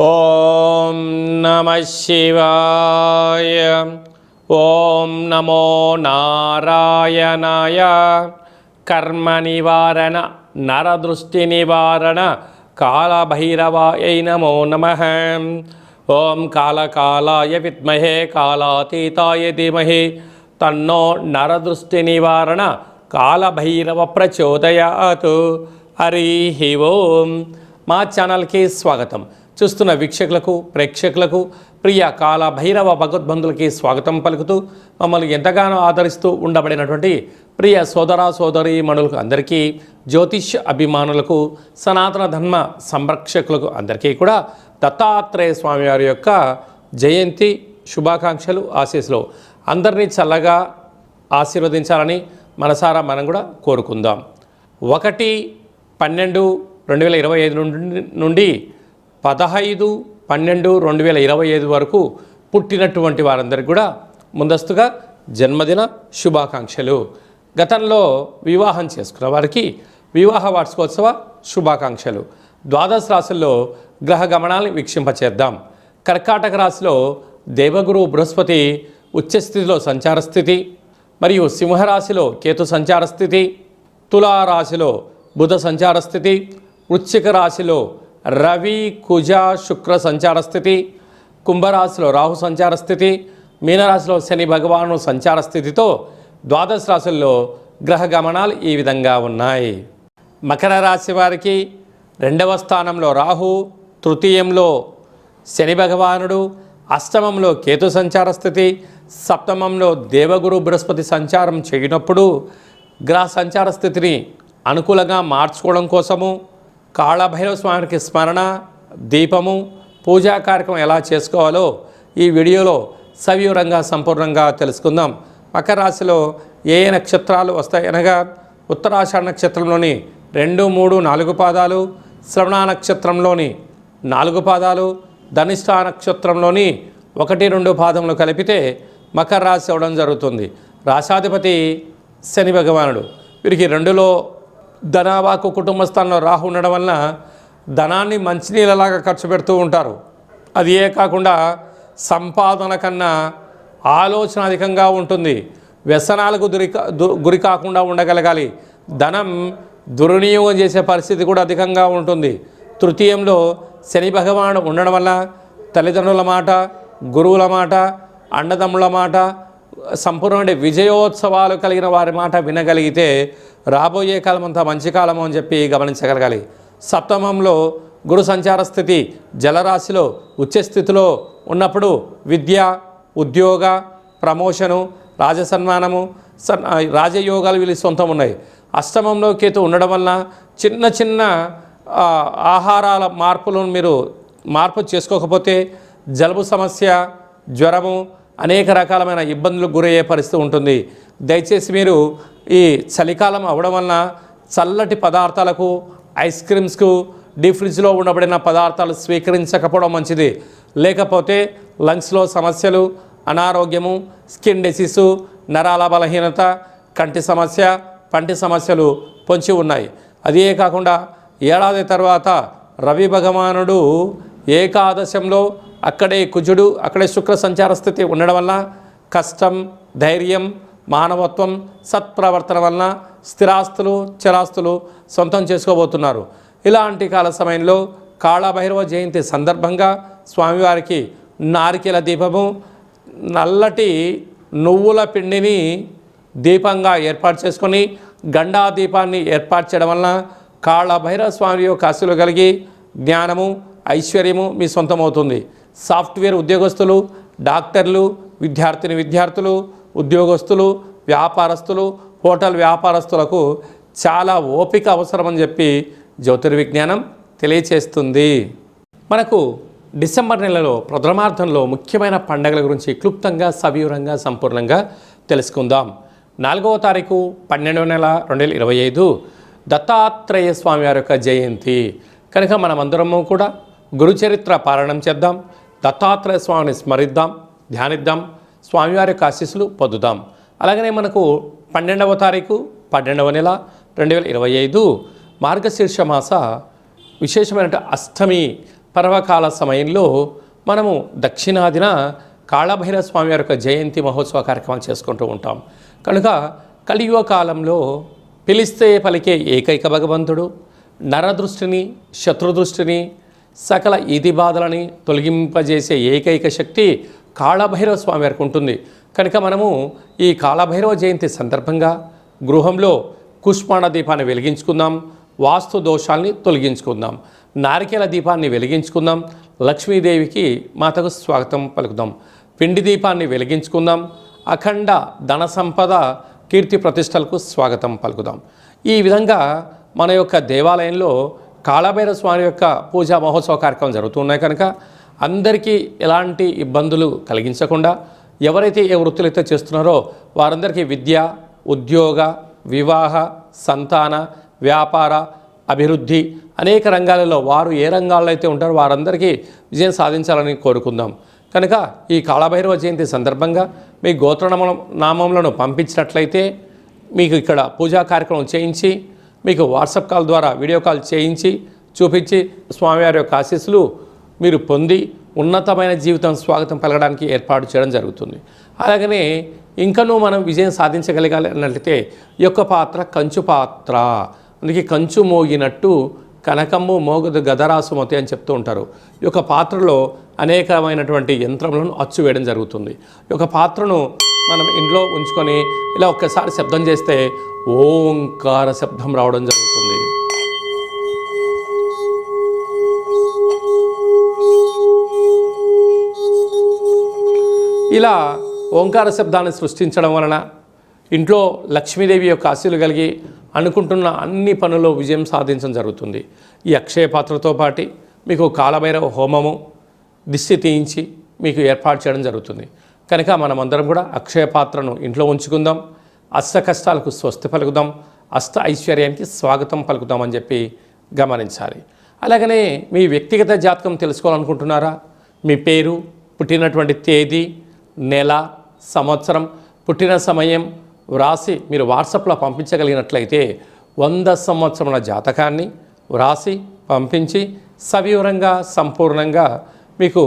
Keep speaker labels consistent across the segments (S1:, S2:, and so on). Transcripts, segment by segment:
S1: ఓం నమ శివాయ ఓం నమో నారాయణాయ. కర్మ నివారణ నరదృష్టి నివారణ కాళభైరవాయ నమో నమ. ఓం కాళకాలాయ విద్మహే కాళాతీతాయ ధీమహి. తన్నో నరదృష్టి నివారణ కాళభైరవ ప్రచోదయాత్. హరి ఓం. మా ఛానల్కి స్వాగతం. చూస్తున్న వీక్షకులకు ప్రేక్షకులకు ప్రియ కాల భైరవ భగవద్బంధులకి స్వాగతం పలుకుతూ మమ్మల్ని ఎంతగానో ఆదరిస్తూ ఉండబడినటువంటి ప్రియ సోదర సోదరి మణులకు అందరికీ జ్యోతిష్ అభిమానులకు సనాతన ధర్మ సంరక్షకులకు అందరికీ కూడా దత్తాత్రేయ స్వామి వారి యొక్క జయంతి శుభాకాంక్షలు ఆశీస్సులు అందరినీ చల్లగా ఆశీర్వదించాలని మనసారా మనం కూడా కోరుకుందాం. ఒకటి పన్నెండు రెండు వేల ఇరవై ఐదు నుండి నుండి పదహైదు పన్నెండు రెండు వేల ఇరవై ఐదు వరకు పుట్టినటువంటి వారందరికీ కూడా ముందస్తుగా జన్మదిన శుభాకాంక్షలు. గతంలో వివాహం చేసుకున్న వారికి వివాహ వార్షికోత్సవ శుభాకాంక్షలు. ద్వాదశ రాశుల్లో గ్రహ గమనాన్ని వీక్షింపచేద్దాం. కర్కాటక రాశిలో దేవగురు బృహస్పతి ఉచ్చస్థితిలో సంచార స్థితి మరియు సింహరాశిలో కేతు సంచార స్థితి తులారాశిలో బుధ సంచార స్థితి వృశ్చిక రాశిలో రవి కుజ శుక్ర సంచార స్థితి కుంభరాశిలో రాహు సంచార స్థితి మీనరాశిలో శని భగవాను సంచార స్థితితో ద్వాదశ రాశుల్లో గ్రహ గమనాలు ఈ విధంగా ఉన్నాయి. మకర రాశి వారికి రెండవ స్థానంలో రాహు తృతీయంలో శని భగవానుడు అష్టమంలో కేతు సంచార స్థితి సప్తమంలో దేవగురు బృహస్పతి సంచారం చేయనప్పుడు గ్రహ సంచార స్థితిని అనుకూలంగా మార్చుకోవడం కోసము కాళభైరవ స్వామికి స్మరణ దీపము పూజా కార్యక్రమం ఎలా చేసుకోవాలో ఈ వీడియోలో సవివరంగా సంపూర్ణంగా తెలుసుకుందాం. మకర రాశిలో ఏ ఏ నక్షత్రాలు వస్తాయి అనగా ఉత్తరాషాఢ నక్షత్రంలోని రెండు మూడు నాలుగు పాదాలు శ్రవణ నక్షత్రంలోని నాలుగు పాదాలు ధనిష్ట నక్షత్రంలోని ఒకటి రెండు పాదములు కలిపితే మకర రాశి అవడం జరుగుతుంది. రాశాధిపతి శని భగవానుడు. వీరికి రెండులో ధనావాకు కుటుంబ స్థానంలో రాహు ఉండడం వలన ధనాన్ని మంచినీళ్ళలాగా ఖర్చు పెడుతూ ఉంటారు. అది ఏ కాకుండా సంపాదన కన్నా ఆలోచన అధికంగా ఉంటుంది. వ్యసనాలకు గురి గురి కాకుండా ఉండగలగాలి. ధనం దుర్వినియోగం చేసే పరిస్థితి కూడా అధికంగా ఉంటుంది. తృతీయంలో శని భగవానుడు ఉండడం వల్ల తల్లిదండ్రుల మాట గురువుల మాట అన్నదమ్ముల మాట సంపూర్ణమైన విజయోత్సవాలు కలిగిన వారి మాట వినగలిగితే రాబోయే కాలం అంతా మంచి కాలము అని చెప్పి గమనించగలగాలి. సప్తమంలో గురు సంచార స్థితి జలరాశిలో ఉచ్చస్థితిలో ఉన్నప్పుడు విద్య ఉద్యోగ ప్రమోషను రాజసన్మానము సన్ రాజయోగాలు వీళ్ళు సొంతం ఉన్నాయి. అష్టమంలో కేతు ఉండడం వలన చిన్న చిన్న ఆహారాల మార్పులను మీరు మార్పు చేసుకోకపోతే జలుబు సమస్య జ్వరము అనేక రకాలమైన ఇబ్బందులకు గురయ్యే పరిస్థితి ఉంటుంది. దయచేసి మీరు ఈ చలికాలం అవడం వలన చల్లటి పదార్థాలకు ఐస్ క్రీమ్స్కు డీప్ ఫ్రిడ్జ్లో ఉండబడిన పదార్థాలు స్వీకరించకపోవడం మంచిది. లేకపోతే లంగ్స్లో సమస్యలు అనారోగ్యము స్కిన్ డిసీసు నరాల బలహీనత కంటి సమస్య పంటి సమస్యలు పొంచి ఉన్నాయి. అదే కాకుండా ఏడాది తర్వాత రవి భగవానుడు ఏకాదశంలో అక్కడే కుజుడు అక్కడే శుక్ర సంచార స్థితి ఉండడం వల్ల కష్టం ధైర్యం మానవత్వం సత్ప్రవర్తన వలన స్థిరాస్తులు చరాస్తులు సొంతం చేసుకోబోతున్నారు. ఇలాంటి కాల సమయంలో కాళభైరవ జయంతి సందర్భంగా స్వామివారికి నారికెల దీపము నల్లటి నువ్వుల పిండిని దీపంగా ఏర్పాటు చేసుకొని గండా దీపాన్ని ఏర్పాటు చేయడం వలన కాళభైరవ స్వామి యొక్క ఆశలు కలిగి జ్ఞానము ఐశ్వర్యము మీ సొంతమవుతుంది. సాఫ్ట్వేర్ ఉద్యోగస్తులు డాక్టర్లు విద్యార్థిని విద్యార్థులు ఉద్యోగస్తులు వ్యాపారస్తులు హోటల్ వ్యాపారస్తులకు చాలా ఓపిక అవసరమని చెప్పి జ్యోతిర్విజ్ఞానం తెలియచేస్తుంది. మనకు డిసెంబర్ నెలలో ప్రథమార్థంలో ముఖ్యమైన పండగల గురించి క్లుప్తంగా సవివరంగా సంపూర్ణంగా తెలుసుకుందాం. నాలుగవ తారీఖు పన్నెండవ నెల రెండు వేల ఇరవై ఐదు దత్తాత్రేయ స్వామి వారి యొక్క జయంతి. కనుక మనమందరము కూడా గురుచరిత్ర పారాయణం చేద్దాం. దత్తాత్రేయ స్వామిని స్మరిద్దాం ధ్యానిద్దాం స్వామివారి యొక్క ఆశీస్సులు పొందుదాం. అలాగనే మనకు పన్నెండవ తారీఖు పన్నెండవ నెల రెండు వేల ఇరవై ఐదు మార్గశీర్ష మాస విశేషమైన అష్టమి పర్వకాల సమయంలో మనము దక్షిణాదిన కాళభైరవ స్వామి వారి యొక్క జయంతి మహోత్సవ కార్యక్రమాలు చేసుకుంటూ ఉంటాం. కనుక కలియుగ కాలంలో పిలిస్తే పలికే ఏకైక భగవంతుడు నరదృష్టిని శత్రుదృష్టిని సకల ఇది బాధలని తొలగింపజేసే ఏకైక శక్తి కాళభైరవ స్వామి వారికి ఉంటుంది. కనుక మనము ఈ కాళభైరవ జయంతి సందర్భంగా గృహంలో కుష్మాణ దీపాన్ని వెలిగించుకుందాం. వాస్తు దోషాల్ని తొలగించుకుందాం. నారికేల దీపాన్ని వెలిగించుకుందాం. లక్ష్మీదేవికి మాతకు స్వాగతం పలుకుదాం. పిండి దీపాన్ని వెలిగించుకుందాం. అఖండ ధన సంపద కీర్తి ప్రతిష్టలకు స్వాగతం పలుకుదాం. ఈ విధంగా మన యొక్క దేవాలయంలో కాళభైర స్వామి యొక్క పూజా మహోత్సవ కార్యక్రమం జరుగుతున్నాయి కనుక అందరికీ ఎలాంటి ఇబ్బందులు కలిగించకుండా ఎవరైతే ఏ వృత్తులైతే చేస్తున్నారో వారందరికీ విద్య ఉద్యోగ వివాహ సంతాన వ్యాపార అభివృద్ధి అనేక రంగాలలో వారు ఏ రంగాల్లో అయితే ఉంటారో వారందరికీ విజయం సాధించాలని కోరుకుందాం. కనుక ఈ కాళభైరవ జయంతి సందర్భంగా మీ గోత్ర నామములను పంపించినట్లయితే మీకు ఇక్కడ పూజా కార్యక్రమం చేయించి మీకు వాట్సాప్ కాల్ ద్వారా వీడియో కాల్ చేయించి చూపించి స్వామివారి యొక్క ఆశీస్సులు మీరు పొంది ఉన్నతమైన జీవితం స్వాగతం పలకడానికి ఏర్పాటు చేయడం జరుగుతుంది. అలాగనే ఇంకనూ మనం విజయం సాధించగలగాలి అన్నట్లయితే ఈ యొక్క పాత్ర కంచు పాత్ర. అందుకే కంచు మోగినట్టు కనకమ్ము మోగదు గదరాసుమతి అని చెప్తూ ఉంటారు. ఈ యొక్క పాత్రలో అనేకమైనటువంటి యంత్రములను అచ్చు వేయడం జరుగుతుంది. ఈ యొక్క పాత్రను మనం ఇంట్లో ఉంచుకొని ఇలా ఒక్కసారి శబ్దం చేస్తే ఓంకార శబ్దం రావడం జరుగుతుంది. ఇలా ఓంకార శబ్దాన్ని సృష్టించడం వలన ఇంట్లో లక్ష్మీదేవి యొక్క ఆశీలు కలిగి అనుకుంటున్న అన్ని పనుల్లో విజయం సాధించడం జరుగుతుంది. ఈ అక్షయ పాత్రతో పాటు మీకు కాలభైరవ హోమము దిష్టి తీయించి మీకు ఏర్పాటు చేయడం జరుగుతుంది. కనుక మనమందరం కూడా అక్షయ పాత్రను ఇంట్లో ఉంచుకుందాం. అష్ట కష్టాలకు స్వస్తి పలుకుదాం. అష్ట ఐశ్వర్యానికి స్వాగతం పలుకుదామని చెప్పి గమనించాలి. అలాగనే మీ వ్యక్తిగత జాతకం తెలుసుకోవాలనుకుంటున్నారా? మీ పేరు పుట్టినటువంటి తేదీ నెల సంవత్సరం పుట్టిన సమయం వ్రాసి మీరు వాట్సాప్లో పంపించగలిగినట్లయితే వంద సంవత్సరముల జాతకాన్ని వ్రాసి పంపించి సవివరంగా సంపూర్ణంగా మీకు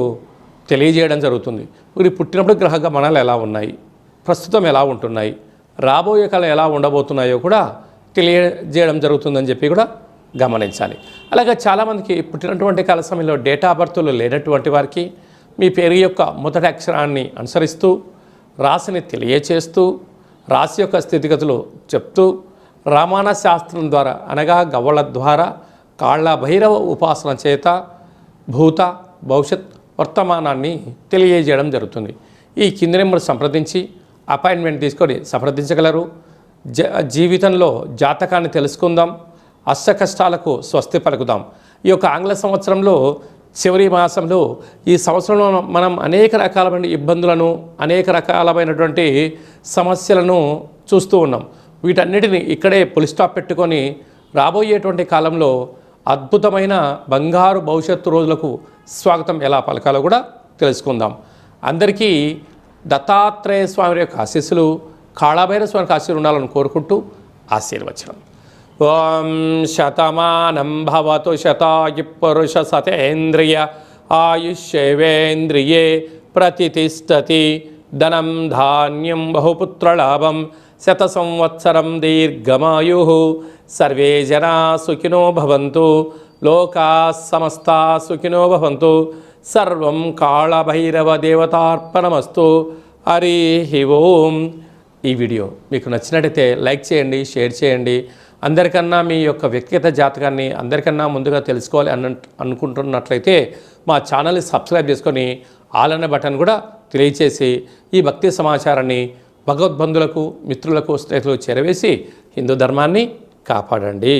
S1: తెలియజేయడం జరుగుతుంది. వీరి పుట్టినప్పుడు గ్రహ గమనాలు ఎలా ఉన్నాయి? ప్రస్తుతం ఎలా ఉంటున్నాయి? రాబోయే కాలం ఎలా ఉండబోతున్నాయో కూడా తెలియజేయడం జరుగుతుందని చెప్పి కూడా గమనించాలి. అలాగే చాలామందికి పుట్టినటువంటి కాల సమయంలో డేటా బర్త్లు లేనటువంటి వారికి మీ పేరు యొక్క మొదటి అక్షరాన్ని అనుసరిస్తూ రాశిని తెలియచేస్తూ రాశి యొక్క స్థితిగతులు చెప్తూ రామాయణ శాస్త్రం ద్వారా అనగా గవ్వల ద్వారా కాళ్ళ భైరవ ఉపాసన చేత భూత భవిష్యత్ వర్తమానాన్ని తెలియజేయడం జరుగుతుంది. ఈ కింది నెంబర్ సంప్రదించి అపాయింట్మెంట్ తీసుకొని సంప్రదించగలరు. జ జీవితంలో జాతకాన్ని తెలుసుకుందాం. అష్ట కష్టాలకు స్వస్తి పలుకుదాం. ఈ యొక్క ఆంగ్ల సంవత్సరంలో చివరి మాసంలో ఈ సంవత్సరంలో మనం అనేక రకాలమైన ఇబ్బందులను అనేక రకాలమైనటువంటి సమస్యలను చూస్తూ ఉన్నాం. వీటన్నిటిని ఇక్కడే పులిస్టాప్ పెట్టుకొని రాబోయేటువంటి కాలంలో అద్భుతమైన బంగారు భవిష్యత్తు రోజులకు స్వాగతం ఎలా పలకాలో కూడా తెలుసుకుందాం. అందరికీ దత్తాత్రేయ స్వామి యొక్క ఆశీస్సులు కాళాభైర స్వామికి ఆశీస్సులు ఉండాలని కోరుకుంటూ ఆశీర్వచనం. ఓం శతమానం భవతు శతాయు పురుష సతేంద్రియ ఆయుష్యేవేంద్రియే ప్రతిష్టతి ధనం ధాన్యం బహుపుత్రలాభం శత సంవత్సరం దీర్ఘమాయు. సర్వే జనా సుఖినో భవంతు. లోకా సమస్తా సుఖినో భవంతు. సర్వం కాళభైరవ దేవతార్పణమస్తు. హరి ఓం. ఈ వీడియో మీకు నచ్చినట్టయితే లైక్ చేయండి షేర్ చేయండి. అందరికన్నా మీ యొక్క వ్యక్తిగత జాతకాన్ని అందరికన్నా ముందుగా తెలుసుకోవాలి అన్న అనుకుంటున్నట్లయితే మా ఛానల్ని సబ్స్క్రైబ్ చేసుకొని ఆలన్న బటన్ కూడా తెలియచేసి ఈ భక్తి సమాచారాన్ని భగవద్బంధులకు మిత్రులకు స్నేహితులకు చేరవేసి హిందూ ధర్మాన్ని కాపాడండి.